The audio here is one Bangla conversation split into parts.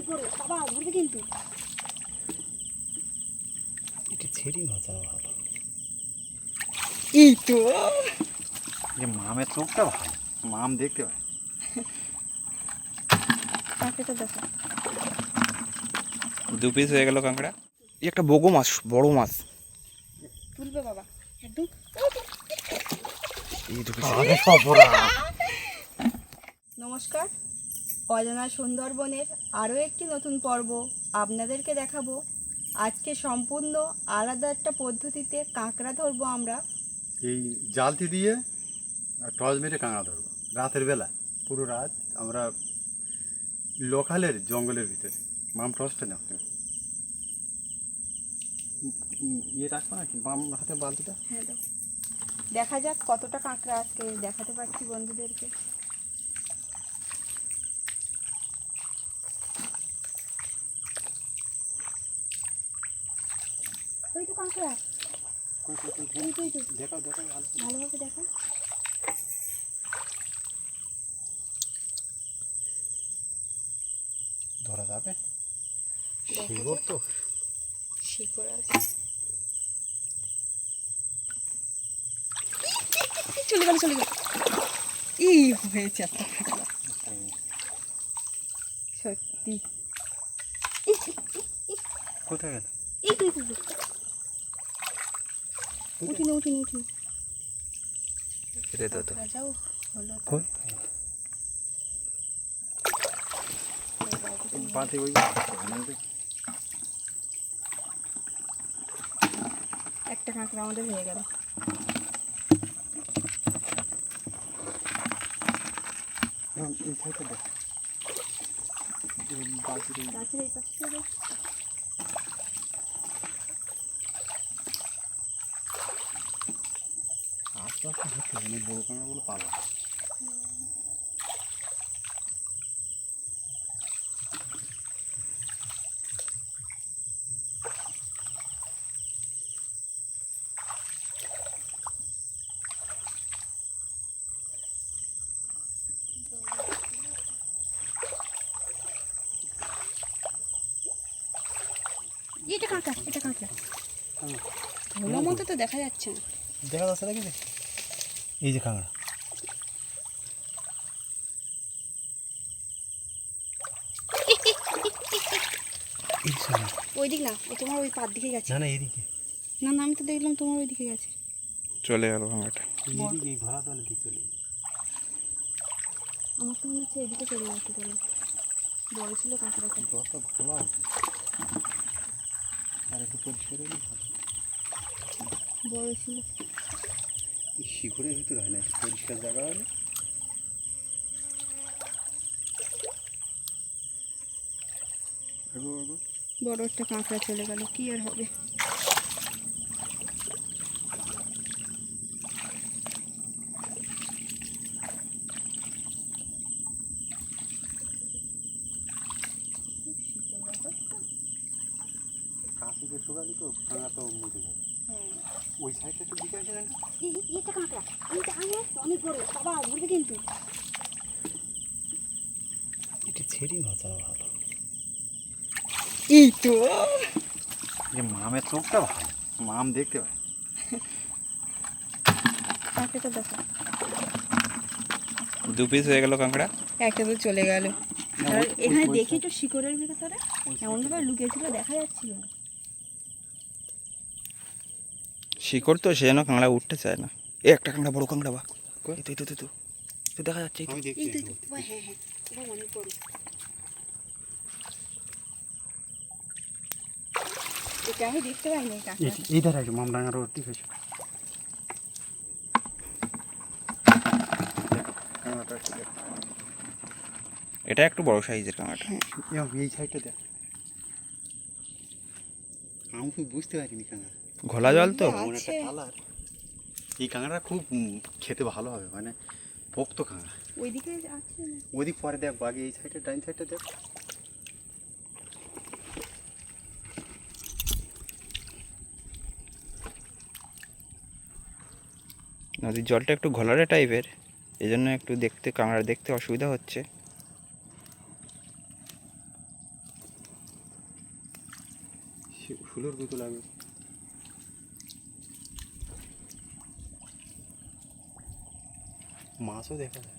অনেক বড় বাবা ধরবে কিন্তু। এটা ছেড়ি মাছা ভালো। এই তো। যে মামের চোখটা ভালো মাম দেখতে পায়। কাঁকড়াটা দেখো। দু পিস হয়ে গেল কাঁকড়া। এই একটা বগো মাছ বড় মাছ। তুলবে বাবা একদম এই দু পিস নমস্কার অজানা সুন্দরবনের আরও একটি নতুন পর্ব আপনাদেরকে দেখাবো। আজকে সম্পূর্ণ আলাদা একটা পদ্ধতিতে কাঁকড়া ধরবো আমরা। এই জালতি দিয়ে টর্চ মেরে কাঁকড়া ধরবো। রাতের বেলা পুরো রাত আমরা লোকালের জঙ্গলের ভিতরে। মাম টর্চটা নাও। তুমি। উম, উম, ইয়ে রাখব নাকি? বাম হাতে বালতিটা? হ্যাঁ দেখা যাক কতটা কাঁকড়া আজকে দেখাতে পারছি বন্ধুদেরকে। ওই তো কাঁকড়া। দেখাও দেখাও ভালোভাবে ধরা যাবে? শিকড় তো। শিকড় আছে। চলে গেল চলে গেল। এই হয়েছে একটা সত্যি। কোথায় গেল? এই তুই। উঠিনি উঠিনি উঠিনি তো। যাও হলো কই? ওই একটা কাঁকড়া আমাদের হয়ে গেল। এই সাইডটা দেখ। এই বালতিটা এই- গাছের এই পাশে হচ্ছে বড় কাঁকড়াগুলো পালা এটা কাঁকড়া এটা কাঁকড়া হ্যাঁ। মতো তো দেখা যাচ্ছে না দেখা যাচ্ছে রে? এই যে কাঁকড়া ওই দিক না ও তোমার ওই পার দিকে গেছে। না না এদিকে। না না আমি তো দেখলাম তোমার ওই দিকে গেছে। চলে গেল এই ঘোড়া তলে দিক চলে। আমার তো মনে হচ্ছে এদিকে চলে যাচ্ছে তবে বড় ছিল কাঁকড়াটা জলটা ভালো আছে। আর একটু পরিষ্কার বড় ছিল। শিকড়ের ভিতরে হয় না একটু পরিষ্কার জায়গা হলে। বড় একটা কাঁকড়া চলে গেল কি আর হবে? কাশি যে শুকালি তো কাঁকড়া তো মুটে যাবে। ওই সাইডটা একটু দিকে আছে না? একটা কাঁকড়া। আমি তো অনেক বড়। বাবা ধরবে কিন্তু। এটা ছেড়ি মাছা ভালো। এই তো। যে মামের চোখটা ভালো। মাম দেখতে পায়। কাঁকড়াটা দেখো। দু পিস হয়ে গেল কাঁকড়া। একটা তো চলে গেল। এখানে দেখি একটু শিকড়ের ভিতরে। এমনভাবে লুকিয়েছিল দেখা যাচ্ছিল না। শিকড় তো সে যেন কাঁকড়া উঠতে চায় না। এ একটা কাঁকড়া বড় কাঁকড়া বা কই? এই তো এই তো এই তো, এই তো। তো দেখা যাচ্ছে হ্যাঁ হ্যাঁ এটা কাঁকড়া মামডাঙ্গার ঠিক আছে একটু এটা একটু বড় সাইজের কাঁকড়াটা। এরম এই সাইডটা দেখ। আমি খুব বুঝতে পারিনি কাঁকড়া ঘোলা জল তো? এমন একটা কালার। এই কাঁকড়াটা খুব খেতে ভালো হবে মানে পোক্ত কাঁকড়া। ওইদিকে আছে না? পরে দেখ বাকি এই সাইডে ডাইন সাইডটা দেখ। নদীর জলটা একটু ঘোলারে টাইপের এই জন্য একটু দেখতে কাঁকড়া দেখতে অসুবিধা হচ্ছে। ফুলের গুঁতো লাগবে মাছও দেখা যায়।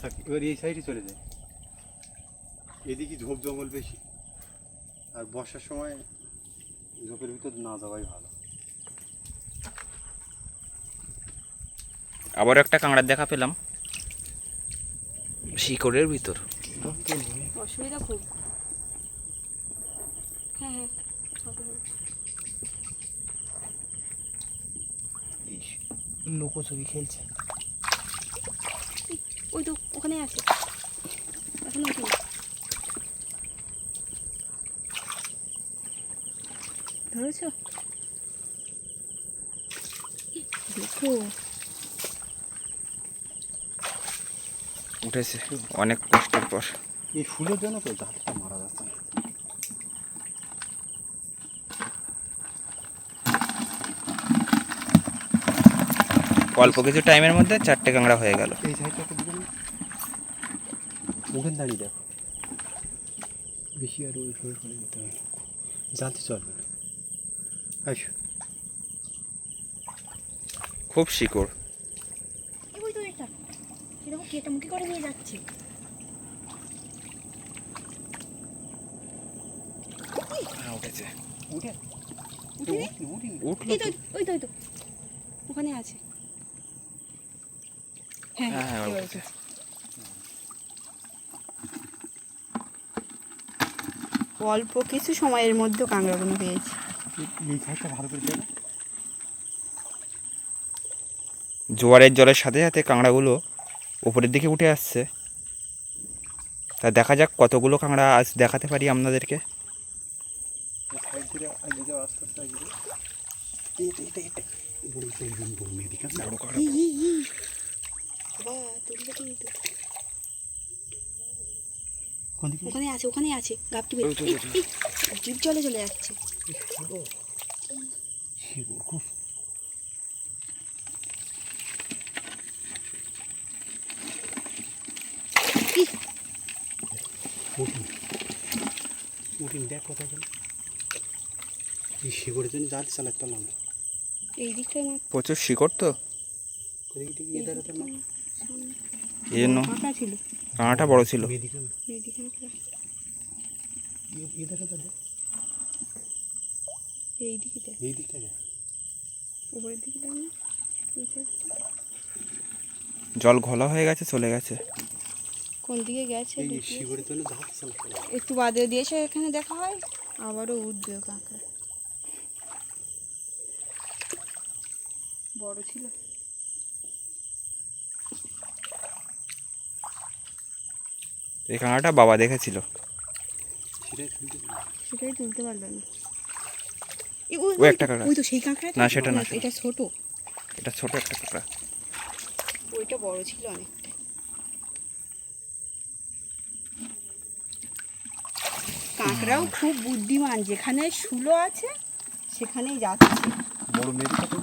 থাক এবার এই সাইডে চলে যায় এদিকে ঝোপ জঙ্গল বেশি আর বর্ষার সময় ঝোপের ভিতর না যাওয়াই ভালো। আবার একটা কাঁকড়ার দেখা পেলাম। শিকড়ের ভিতর। অসুবিধা খুব। হ্যাঁ হ্যাঁ হবে, হবে। লোকচুরি খেলছে। ওই তো ওখানে আছে। এখন ওখানে ধরেছ? দেখো। উঠেছে। অনেক কষ্টের পর। এই ফুলের জন্য তো জাতটা মারা যাচ্ছে না অল্প কিছু টাইমের মধ্যে চারটে কাঁকড়া হয়ে গেল। এই সাইডটা একটু দিকে ওখানে দাঁড়িয়ে দেখো। বেশি আর ওই ফুলের ফলে যেতে হবে। জানতে চলবে না। আসো। খুব শিকড়। করে নিয়ে যাচ্ছে? হ্যাঁ, উঠেছে। উঠে? তো ওই তো। ওখানে আছে। হ্যাঁ হ্যাঁ হ্যাঁ অল্প কিছু সময়ের মধ্যে কাঁকড়াগুলো পেয়েছি। জোয়ারের জলের সাথে সাথে কাঁকড়াগুলো উপরের দিকে উঠে আসছে। তা দেখা যাক কতগুলো কাঁকড়া আজ দেখাতে পারি আপনাদেরকে। এটা এটা এটা ওখানে আছে ওখানে আছে গাপটি জিভ জলে চলে যাচ্ছে। দেখ এই শিকড়ের জন্য জাল চালাতে পারলাম না। এই দিকটায় প্রচুর শিকড় তো। দাঁড়াতে না। এই জন্য কাঁকড়াটা বড় ছিল। জল ঘোলা হয়ে গেছে চলে গেছে। কোন দিকে গেছে। একটু বাদে দিয়েছে এখানে দেখা হয় আবারও উঠবে কাঁকড়া বড় ছিল। এই কাঁকড়াটা বাবা দেখেছিল। সেটাই তুলতে পারলাম একটা কাঁকড়া। ওই তো সেই কাঁকড়া না, সেটা না, এটা ছোট। এটা ছোট একটা কাঁকড়া। ওইটা বড় ছিল অনেকটা। কাঁকড়াও খুব বুদ্ধিমান যেখানে শুলো আছে সেখানেই যাচ্ছে। বড় পারলি একটু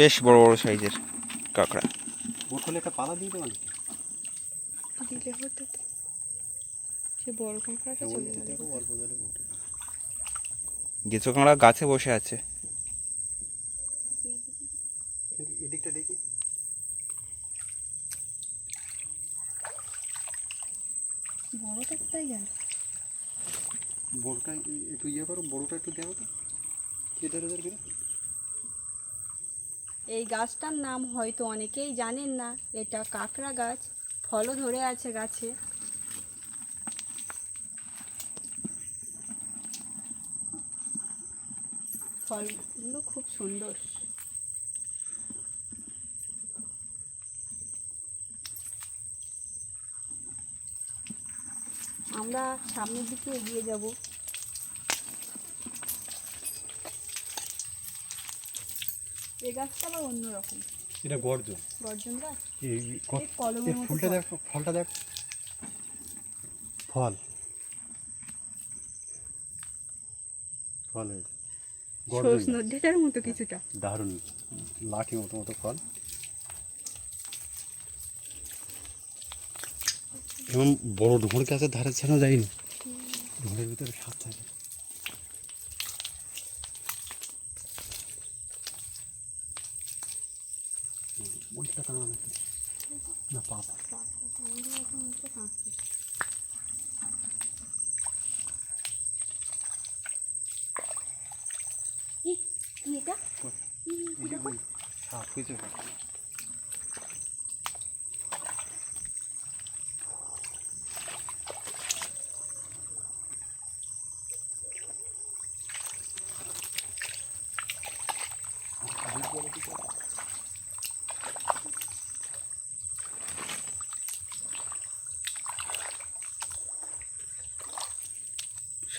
বেশ বড় বড় সাইজের কাঁকড়া। বোতলে একটা পালা দিয়ে দেওয়া দিলে হতো তো। সে বড় কাঁকড়াটা চলে গেল। দেখো অল্প জলে উঠে কিছু কাঁকড়া গাছে বসে আছে। এদিকটা দেখি। বড়টা কোথায় গেল? বড়টা এ- একটু ইয়ে করো বড়টা একটু দেখো তো। কে ধরে ধরে করে? এই গাছটার নাম হয়তো অনেকেই জানেন না এটা কাঁকড়া গাছ। ফলও ধরে আছে গাছে। ফলগুলো খুব সুন্দর। আমরা সামনের দিকে এগিয়ে যাব। এই গাছটা আবার অন্যরকম। এটা গর্জন। গর্জন গাছ এই ফুলটা ফল। দেখো ফলটা দেখ। ফল। ফল হয়েছে গর্জন গাছ। মতো কিছুটা। দারুণ লাঠি মতো মতো ফল। যেমন বড় ঢোঁড় গাছের ধারে ছানো যায়নি। ঢোঁড়ের ভিতরে সাপ থাকে। হুম, ওইটা টানা নাকি? না পাতা এটা সাপ কিছু না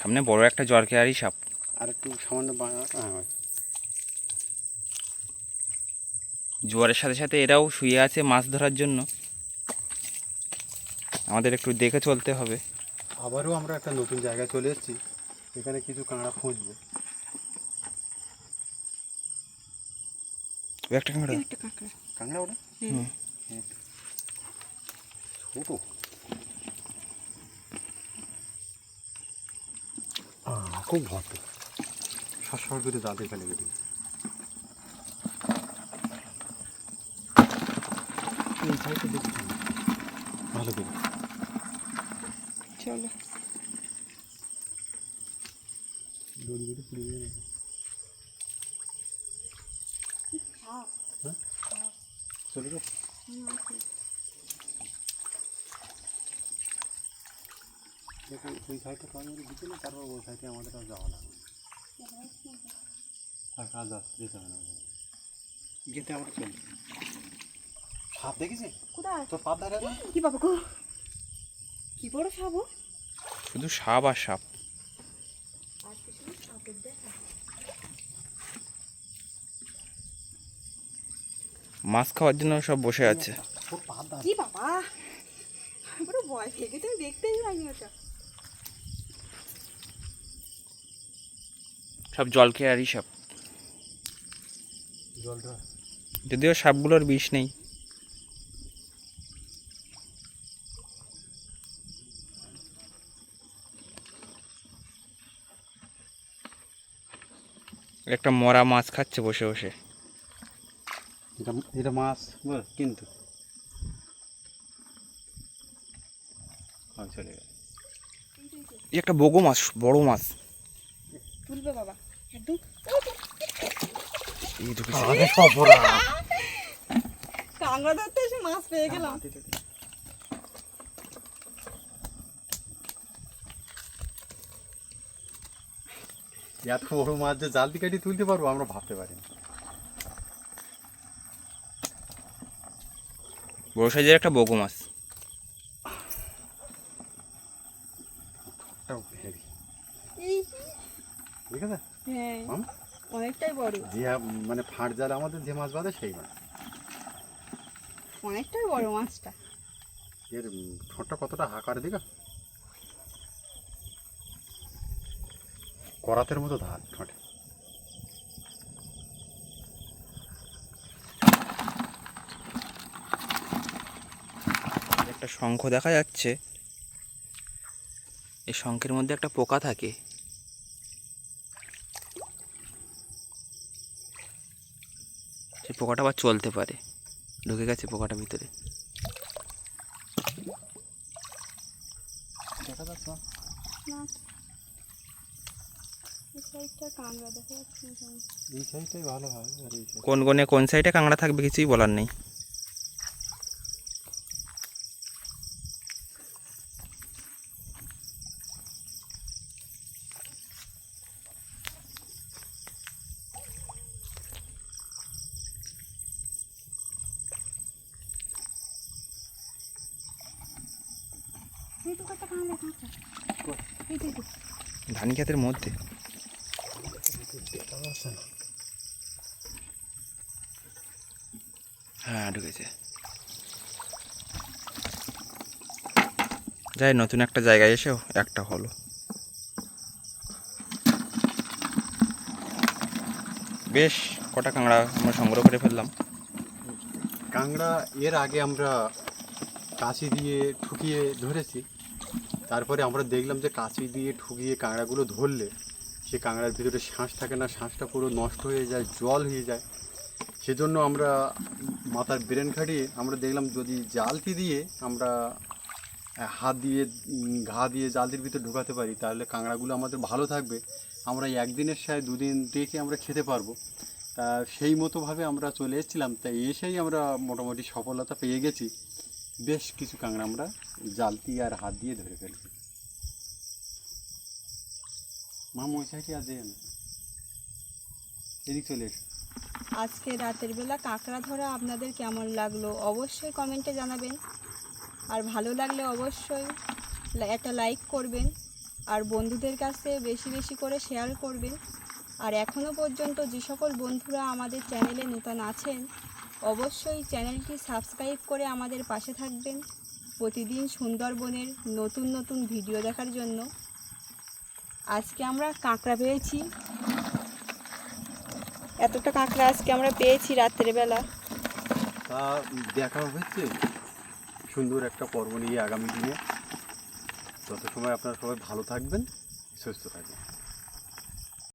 সামনে বড় একটা জলকেয়ারি সাপ। আর একটু সামান্য হ্যাঁ জোয়ারের সাথে সাথে এরাও শুয়ে আছে মাছ ধরার জন্য। আমাদের একটু দেখে চলতে হবে। আবারও আমরা একটা নতুন জায়গায় চলে এসেছি। এখানে কিছু কাঁকড়া খুঁজবো। একটা কাঁকড়া। কাঁকড়া ওটা? হুম। হ্যাঁ। ছোট। খুব ভদ্র সবসময় করে দাঁতে ফেলে গেছে এই সাইডে দেখছি ভালো করে। চলো। দড়ি বেটে পুড়ে যাবে নাকি? হ্যাঁ? চলে যাও দেখুন ওই সাইডটা দিতে না তারপর ওই সাইডে আমাদের আর যাওয়া লাগবে আর কাজ আসতে যেতে হবে না আমরা চলি। সাপ দেখেছি? কোথায়? তোর পা ধারে কি বাবা গো? কি বড় সাপ ও? শুধু সাপ আর সাপ। মাছ খাওয়ার জন্য সব বসে আছে। তোর কি বাবা? ভয় পেয়ে গেছে আমি দেখতেই পাইনি ওটা। সব জলকেয়ারি সাপ জলটা? যদিও সাপগুলোর বিষ নেই। একটা মরা মাছ খাচ্ছে বসে বসে। এটা এটা মাছ? কিন্তু। চলে গেল একটা বগো মাছ বড় মাছ। তুলবে বাবা। এত বড় মাছ যে জাল দিয়ে কাটি তুলতে পারব আমরা ভাবতে পারি বড় সাইজের একটা বগো মাছ। ঠিক আছে? হ্যাঁ? অনেকটাই বড়। যে মানে ফাঁট জাল আমাদের যে মাছ বাঁধে সেই মাছ। অনেকটাই বড় মাছটা। এর ঠোঁটটা কতটা হাঁকার দিকে? করাতের মতো ধার ঠোঁটে। একটা শঙ্খ দেখা যাচ্ছে। এই শঙ্খের মধ্যে একটা পোকা থাকে। পোকাটা আবার চলতে পারে। ঢুকে গেছে পোকাটা ভিতরে। কোন কোনে কোন সাইডে কাঁকড়া থাকবে কিছুই বলার নেই এই তো কত কাঁকড়া কাঁকড়া এই তো এই তো। ধান ক্ষেতের মধ্যে? হ্যাঁ ঢুকেছে। যাই, নতুন একটা জায়গায় এসেও একটা হলো। বেশ, কটা কাঁকড়া আমরা সংগ্রহ করে ফেললাম। কাঁকড়া এর আগে আমরা কাঁচি দিয়ে ঠুকিয়ে ধরেছি। তারপরে আমরা দেখলাম যে কাঁচি দিয়ে ঠুকিয়ে কাঁকড়াগুলো ধরলে, সে কাঁকড়ার ভিতরে শ্বাস থাকে না, শ্বাসটা পুরো নষ্ট হয়ে যায়, জল হয়ে যায়। সেজন্য আমরা মাথার ব্রেন খাটিয়ে আমরা দেখলাম যদি জালটি দিয়ে আমরা হাত দিয়ে, ঘা দিয়ে জালটির ভিতরে ঢোকাতে পারি, তাহলে কাঁকড়াগুলো আমাদের ভালো থাকবে। আমরা একদিনের সায় দুদিন রেখে আমরা খেতে পারব। তা সেই মতোভাবে আমরা চলে এসেছিলাম তাই এসেই আমরা মোটামুটি সফলতা পেয়ে গেছি। বেশ কিছু কাঁকড়া আমরা জালতি আর হাত দিয়ে ধরে ফেলছি মা মশাইটি আজ এদিক চলে এসো। আজকে রাতের বেলা কাঁকড়া ধরা আপনাদের কেমন লাগল অবশ্যই কমেন্টে জানাবেন। আর ভালো লাগলে অবশ্যই একটা লাইক করবেন। আর বন্ধুদের কাছে বেশি বেশি করে শেয়ার করবেন। আর এখনও পর্যন্ত যে সকল বন্ধুরা আমাদের চ্যানেলে নূতন আছেন, অবশ্যই চ্যানেলটি সাবস্ক্রাইব করে আমাদের পাশে থাকবেন। প্রতিদিন সুন্দরবনের নতুন নতুন ভিডিও দেখার জন্য আজকে আমরা কাঁকড়া পেয়েছি। এতটা কাঁকড়া আজকে আমরা পেয়েছি রাত্রেবেলা। তা দেখা হচ্ছে সুন্দর একটা পর্ব নিয়ে আগামী দিনে। তত সময় আপনারা সবাই ভালো থাকবেন, সুস্থ থাকবেন।